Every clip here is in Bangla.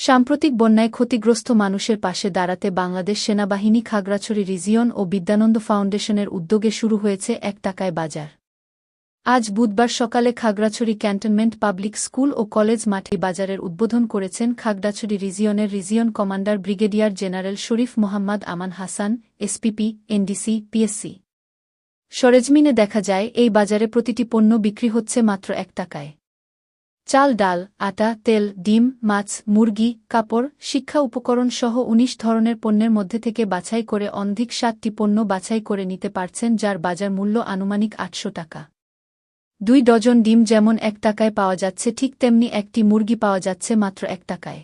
সাম্প্রতিক বন্যায় ক্ষতিগ্রস্ত মানুষের পাশে দাঁড়াতে বাংলাদেশ সেনাবাহিনী খাগড়াছড়ি রিজিয়ন ও বিদ্যানন্দ ফাউন্ডেশনের উদ্যোগে শুরু হয়েছে এক টাকায় বাজার। আজ বুধবার সকালে খাগড়াছড়ি ক্যান্টনমেন্ট পাবলিক স্কুল ও কলেজ মাঠে বাজারের উদ্বোধন করেছেন Khagrachari রিজিয়নের region commander brigadier general Sharif Mohammad Aman Hasan, SPP, NDC, PSC. সরেজমিনে দেখা যায়, এই বাজারে প্রতিটি পণ্য বিক্রি হচ্ছে মাত্র এক টাকায়। চাল, ডাল, আটা, তেল, ডিম, মাছ, মুরগি, কাপড়, শিক্ষা উপকরণ সহ ১৯ ধরনের পণ্যের মধ্যে থেকে বাছাই করে অন্ধিক সাতটি পণ্য বাছাই করে নিতে পারছেন, যার বাজার মূল্য আনুমানিক আটশো টাকা। দুই ডজন ডিম যেমন এক টাকায় পাওয়া যাচ্ছে, ঠিক তেমনি একটি মুরগি পাওয়া যাচ্ছে মাত্র এক টাকায়।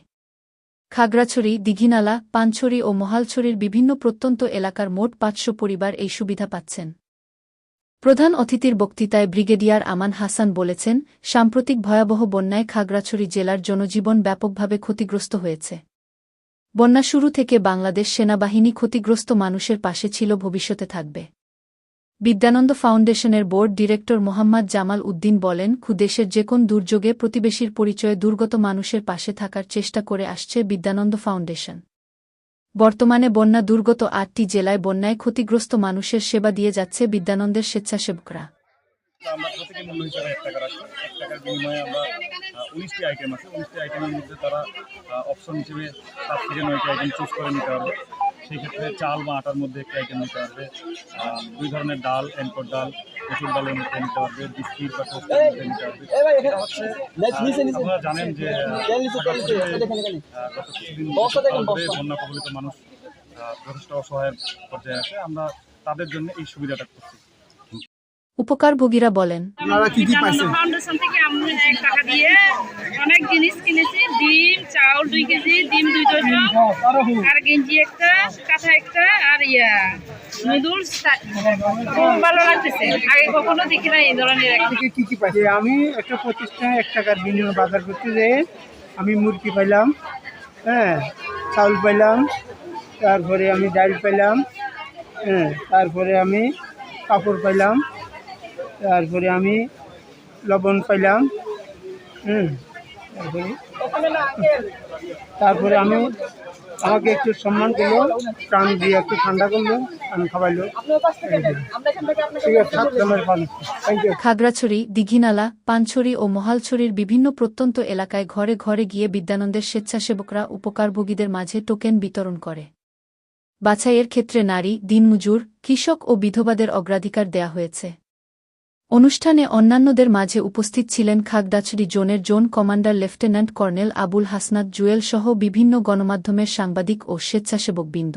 খাগড়াছড়ি, দিঘিনালা, পানছড়ি ও মহালছড়ির বিভিন্ন প্রত্যন্ত এলাকার মোট পাঁচশো পরিবার এই সুবিধা পাচ্ছেন। প্রধান অতিথির বক্তৃতায় ব্রিগেডিয়ার আমান হাসান বলেছেন, সাম্প্রতিক ভয়াবহ বন্যায় খাগড়াছড়ি জেলার জনজীবন ব্যাপকভাবে ক্ষতিগ্রস্ত হয়েছে। বন্যা শুরু থেকে বাংলাদেশ সেনাবাহিনী ক্ষতিগ্রস্ত মানুষের পাশে ছিল, ভবিষ্যতে থাকবে। বিদ্যানন্দ ফাউন্ডেশনের বোর্ড ডিরেক্টর মোহাম্মদ জামাল উদ্দিন বলেন দেশের যে কোন দুর্যোগে প্রতিবেশীর পরিচয়ে দুর্গত মানুষের পাশে থাকার চেষ্টা করে আসছে বিদ্যানন্দ ফাউন্ডেশন। বর্তমানে বন্যা দুর্গত আটটি জেলায় বন্যায় ক্ষতিগ্রস্ত মানুষের সেবা দিয়ে যাচ্ছে বিদ্যানন্দের স্বেচ্ছাসেবকরা। আমরা তারা অপশন হিসেবে থেকে নয়টি আইটেম চুজ করে নিতে পারবে। সেই ক্ষেত্রে চাল বা আটার মধ্যে একটি আইটেম নিতে পারবে। দুই ধরনের ডাল এনকোর ডাল মসুর ডালের মধ্যে নিতে পারবে বিস্কিট বা টোস্টের মধ্যে নিতে পারবে। এটা হচ্ছে আপনারা জানেন যে গত কিছুদিন বন্যা কবলিত মানুষ যথেষ্ট অসহায়ের পর্যায়ে আছে। আমরা তাদের জন্য এই সুবিধাটা করছি। উপকারভোগীরা বলেন। আপনারা কি কি পাইছেন? ফাউন্ডেশন থেকে আমি এক টাকা দিয়ে অনেক জিনিস কিনেছি। ডিম চাউল দুই কেজি ডিম দুই ডজন আর গেঞ্জি একটা কাঁথা একটা আর ইয়া নুডলস খুব ভালো লাগতেছে। আগে কখনো দেখি না এই ধরনের একটা। কি কি পাইছেন? আমি একটা প্রতিষ্ঠানে এক টাকার বিনিময়ে বাজার করতে যেয়ে আমি মুরগি পাইলাম হ্যাঁ চাউল পাইলাম তারপরে আমি ডাল পাইলাম হ্যাঁ তারপরে আমি কাপড় পাইলাম তারপরে আমি লবণ পাইলাম, হুম, তারপরে তারপরে আমি আমাকে একটু সম্মান করল, প্রাণ দিয়ে একটু ঠান্ডা করল আমি খাওয়াইলো। খাগড়াছড়ি, দিঘিনালা, পানছড়ি ও মহালছড়ির বিভিন্ন প্রত্যন্ত এলাকায় ঘরে ঘরে গিয়ে বিদ্যানন্দের স্বেচ্ছাসেবকরা উপকারভোগীদের মাঝে টোকেন বিতরণ করে। বাছাইয়ের ক্ষেত্রে নারী, দিনমজুর, কৃষক ও বিধবাদের অগ্রাধিকার দেয়া হয়েছে। অনুষ্ঠানে অন্যান্যদের মাঝে উপস্থিত ছিলেন খাগদাছড়ি জোনের zone commander lieutenant colonel Abul Hasnat Jewel সহ বিভিন্ন গণমাধ্যমের সাংবাদিক ও স্বেচ্ছাসেবকবৃন্দ।